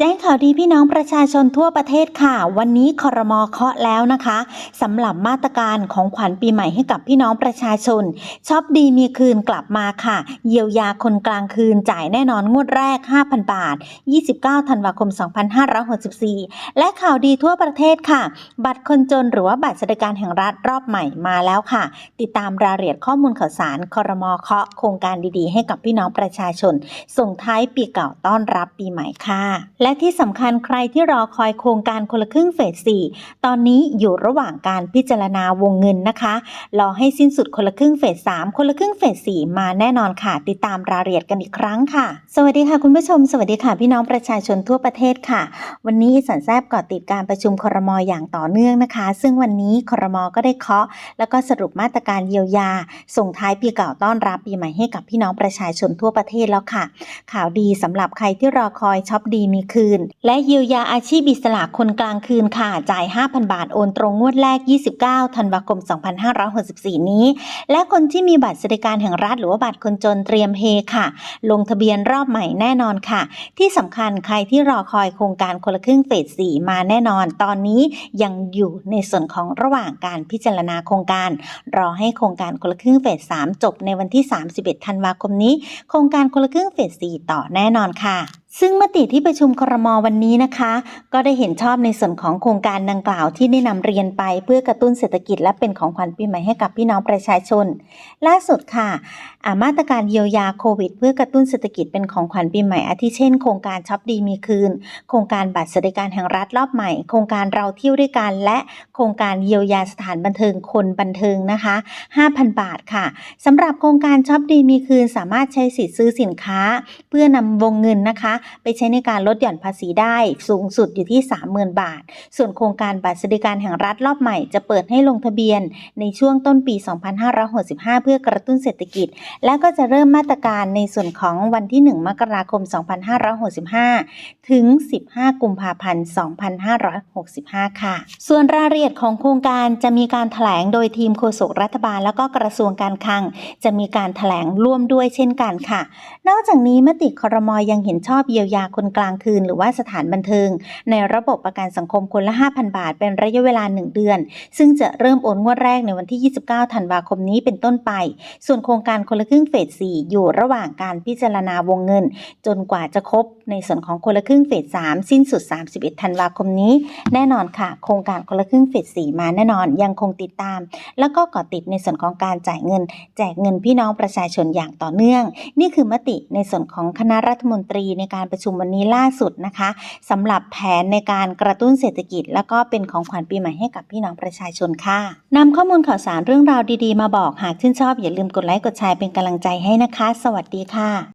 แจ้งข่าวดีพี่น้องประชาชนทั่วประเทศค่ะ วันนี้คอรมอเคาะแล้วนะคะสำหรับมาตรการของขวัญปีใหม่ให้กับพี่น้องประชาชนช็อปดีมีคืนกลับมาค่ะ เยียวยาคนกลางคืนจ่ายแน่นอนงวดแรก 5,000 บาท 29 ธันวาคม 2564 และข่าวดีทั่วประเทศค่ะ บัตรคนจนหรือว่าบัตรสวัสดิการแห่งรัฐรอบใหม่มาแล้วค่ะ ติดตามรายละเอียดข้อมูลข่าวสารคอรมอเคาะโครงการดีๆ ให้กับพี่น้องประชาชน ส่งท้ายปีเก่าต้อนรับปีใหม่ค่ะและที่สำคัญใครที่รอคอยโครงการคนละครึ่งเฟส 4 ตอนนี้อยู่ระหว่างการพิจารณาวงเงินนะคะ รอให้สิ้นสุดคนละครึ่งเฟส 3 คนละครึ่งเฟส 4 มาแน่นอนค่ะ ติดตามรายละเอียดกันอีกครั้งค่ะ สวัสดีค่ะคุณผู้ชม สวัสดีค่ะ พี่น้องประชาชนทั่วประเทศค่ะ วันนี้สันแซบเกาะติดการประชุมครมออย่างต่อเนื่องนะคะ ซึ่งวันนี้ครมก็ได้เคาะ แล้วก็สรุปมาตรการเยียวยา ส่งท้ายปีเก่าต้อนรับปีใหม่ให้กับพี่น้องประชาชนทั่วประเทศแล้วค่ะ ข่าวดีสำหรับใครที่รอคอยช็อปดีมีคืน และเยียวยาอาชีพอิสระคนกลางคืนค่ะ จ่าย 5,000 บาทโอนตรงงวดแรก 29 ธันวาคม 2564 นี้ และคนที่มีบัตรสวัสดิการแห่งรัฐหรือว่าบัตรคนจนเตรียมเฮค่ะ ลงทะเบียนรอบใหม่แน่นอนค่ะ ที่สำคัญใครที่รอคอยโครงการคนละครึ่งเฟส 4 มาแน่นอน ตอนนี้ยังอยู่ในส่วนของระหว่างการพิจารณาโครงการ รอให้โครงการคนละครึ่งเฟส 3 จบในวันที่ 31 ธันวาคมนี้ โครงการคนละครึ่งเฟส 4 ต่อแน่นอนค่ะ ซึ่งมติที่ประชุมครมวันนี้นะคะ ก็ได้เห็นชอบในส่วนของโครงการดังกล่าวที่ได้นำเรียนไปเพื่อกระตุ้นเศรษฐกิจและเป็นของขวัญปีใหม่ให้กับพี่น้องประชาชน ล่าสุดค่ะามาตรการเยียวยาโควิด เพื่อกระตุ้นเศรษฐกิจเป็นของขวัญปีใหม่อาทิเช่นโครงการช็อปดีมีคืน โครงการบัตรสวัสดิการแห่งรัฐรอบใหม่ โครงการเราเที่ยวด้วยกันและโครงการเยียวยาสถานบันเทิงคนบันเทิงนะคะ 5,000 บาทค่ะสำหรับโครงการช็อปดีมีคืนสามารถใช้สิทธิ์ซื้อสินค้า เพื่อนำวงเงินนะคะไปใช้ในการลดหย่อนภาษีได้สูงสุดอยู่ที่ 30,000 บาท ส่วนโครงการบัตรสวัสดิการแห่งรัฐรอบใหม่จะเปิดให้ลงทะเบียนในช่วงต้นปี 2565 เพื่อกระตุ้นเศรษฐกิจ และก็จะเริ่มมาตรการในส่วนของวันที่ 1 มกราคม 2565 ถึง 15 กุมภาพันธ์ 2565 ค่ะ ส่วนรายละเอียดของโครงการจะมีการแถลงโดยทีมโฆษกรัฐบาลแล้วก็กระทรวงการคลัง จะมีการแถลงร่วมด้วยเช่นกันค่ะ นอกจากนี้มติครมอยังเห็นชอบเยียวยาคนกลางคืน หรือว่าสถานบันเทิง ในระบบประกันสังคมคนละ 5,000 บาท เป็นระยะเวลา 1 เดือน ซึ่งจะเริ่มโอนงวดแรกในวันที่ 29 ธันวาคมนี้เป็นต้นไป ส่วนโครงการคนละครึ่งเฟส 4 อยู่ระหว่างการพิจารณาวงเงิน จนกว่าจะครบ ในส่วนของคนละครึ่งเฟส 3 สิ้นสุด 31 ธันวาคมนี้ แน่นอนค่ะ โครงการคนละครึ่งเฟส 4 มาแน่นอนยังคงติดตาม แล้วก็กาะติดในส่วนของการจ่ายเงิน แจกเงินพี่น้องประชาชนอย่างต่อเนื่อง นี่คือมติในส่วนของคณะรัฐมนตรีในการการประชุมวันนี้ล่าสุดนะคะสำหรับแผนในการกระตุ้นเศรษฐกิจ แล้วก็เป็นของขวัญปีใหม่ให้กับพี่น้องประชาชนค่ะนำข้อมูลข่าวสารเรื่องราวดีๆ มาบอกหากชื่นชอบอย่าลืมกดไลค์กดแชร์เป็นกำลังใจให้นะคะ สวัสดีค่ะ